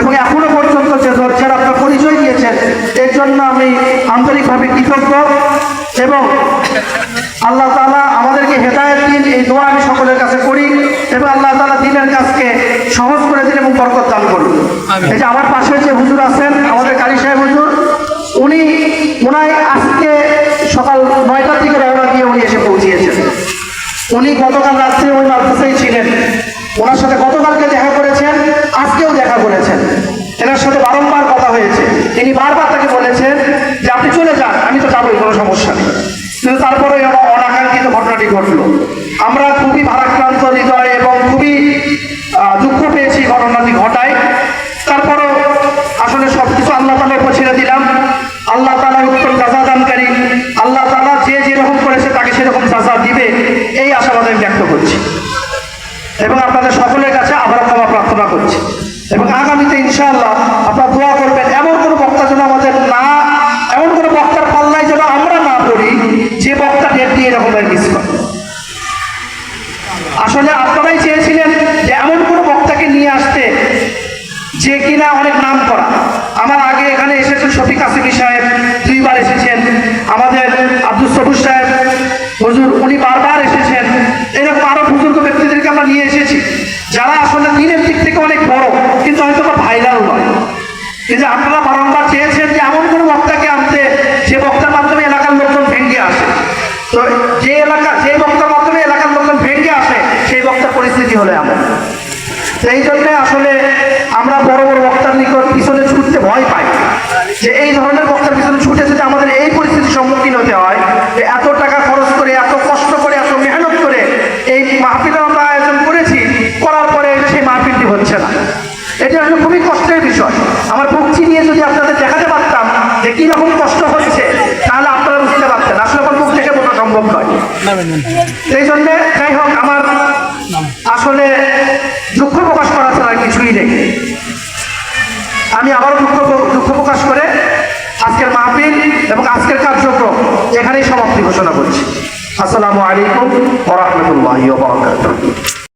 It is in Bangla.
এবং এখনও পর্যন্ত যে ধৈর্যের আপনার পরিচয় দিয়েছেন এর জন্য আমি আন্তরিকভাবে কৃতজ্ঞ এবং আল্লাহ তালা আমাদেরকে হেদায়েত দিন এই দোয়া আমি সকলের কাছে করি এবং আল্লাহ তালা দিনের কাজকে সহজ করে দিন এবং বরকত দান করুন। এই যে আমার পাশে যে হুজুর আছেন আমাদের কারি সাহেব হুজুর উনি ওনায় আজকে সকাল নয়টার দিকে রওনা দিয়ে উনি এসে পৌঁছিয়েছেন। উনি গতকাল রাত্রে ওই মাদ্রাসায় ছিলেন। ওনার সাথে গতকালকে দেখা করেছেন আজকেও দেখা করেছেন এনার সাথে বারংবার কথা হয়েছে তিনি বারবার তাকে বলেছেন যে আপনি চলে যান আমি তো যাবোই কোনো সমস্যা নেই। কিন্তু তারপরে অনাকাঙ্ক্ষিত ঘটনাটি ঘটলো। আমরা খুবই ভারাক্রান্ত হৃদয় এবং খুবই দুঃখ পেয়েছি ঘটনাটি ঘটায়। তারপরও আসলে সব কিছু আল্লাহ তালার উপর ছেড়ে দিলাম। আল্লাহ তালা উত্তম সাজা দানকারী, আল্লাহ তালা যে যেরকম করেছে তাকে সেরকম সাজা দিবে, এই আশাবাদ আমি ব্যক্ত করছি। এবং আপনাদের সকলের কাছে আবার ক্ষমা প্রার্থনা করছি। এবং আগামীতে ইনশাআল্লাহ আপনারা দোয়া করবেন এমন কোনো বক্তা যেন আমাদের না এমন কোনো বক্তার পাল্লায় যেন আমরা না পড়ি যে ডেট মিস আসলে আপনারাই চেয়েছিলেন যে এমন কোনো বক্তাকে নিয়ে আসতে যে কিনা অনেক নাম করা। আমার আগে এখানে এসেছেন শফিক আসিফি সাহেব, দুইবার এসেছেন। আমাদের আব্দুল সবুজ সাহেব, হুজুর, উনি বারবার এসেছেন। এরকম আরও বুজুর্গ ব্যক্তিদেরকে আমরা নিয়ে এসেছি। যারা আসলে দিনের দিক থেকে অনেক বড়, কিন্তু হয়তো ভাইরাল নয়। কিন্তু আপনারা বারংবার চেয়েছেন যে এমন কোনো বক্তাকে আনতে যে বক্তার মাধ্যমে এলাকার লোকজন ভেঙে আসে তো যে এলাকা, যে বক্তার মাধ্যমে এলাকার লোকজন ভেঙে আসে, সেই বক্তার পরিস্থিতি হলে তো এই জন্য আসলে আমরা বড় বড় বক্তার নিকট পিছনে ছুটতে ভয় পাই। যে এই ধরনের বক্তার পিছনে ছুটে যদি আমাদের এই পরিস্থিতির সম্মুখীন হতে হয়, যে এত টাকা খরচ করে, এত কষ্ট করে, এত মেহনত করে এই মাহফিলের আমরা আয়োজন করেছি, করার পরে সেই মাহফিলটি হচ্ছে না। এটা আসলে খুবই কষ্টের বিষয় আমার ভক্তি নিয়ে যদি আপনাদের দেখাতে পারতাম যে কি রকম কষ্ট হচ্ছে তাহলে আপনারা বুঝতে পারতেন আসলে আমার মুখ থেকে বোঝা সম্ভব নয় এই জন্য যাই হোক, আমার আসলে দুঃখ প্রকাশ করা ছাড়া কিছুই নেই। আমি আবারও দুঃখ দুঃখ প্রকাশ করে আজকের মাহফিল এবং আজকের কার্যক্রম এখানেই সমাপ্তি ঘোষণা করছি। আসসালামু আলাইকুম ওরহমতুল্লাহ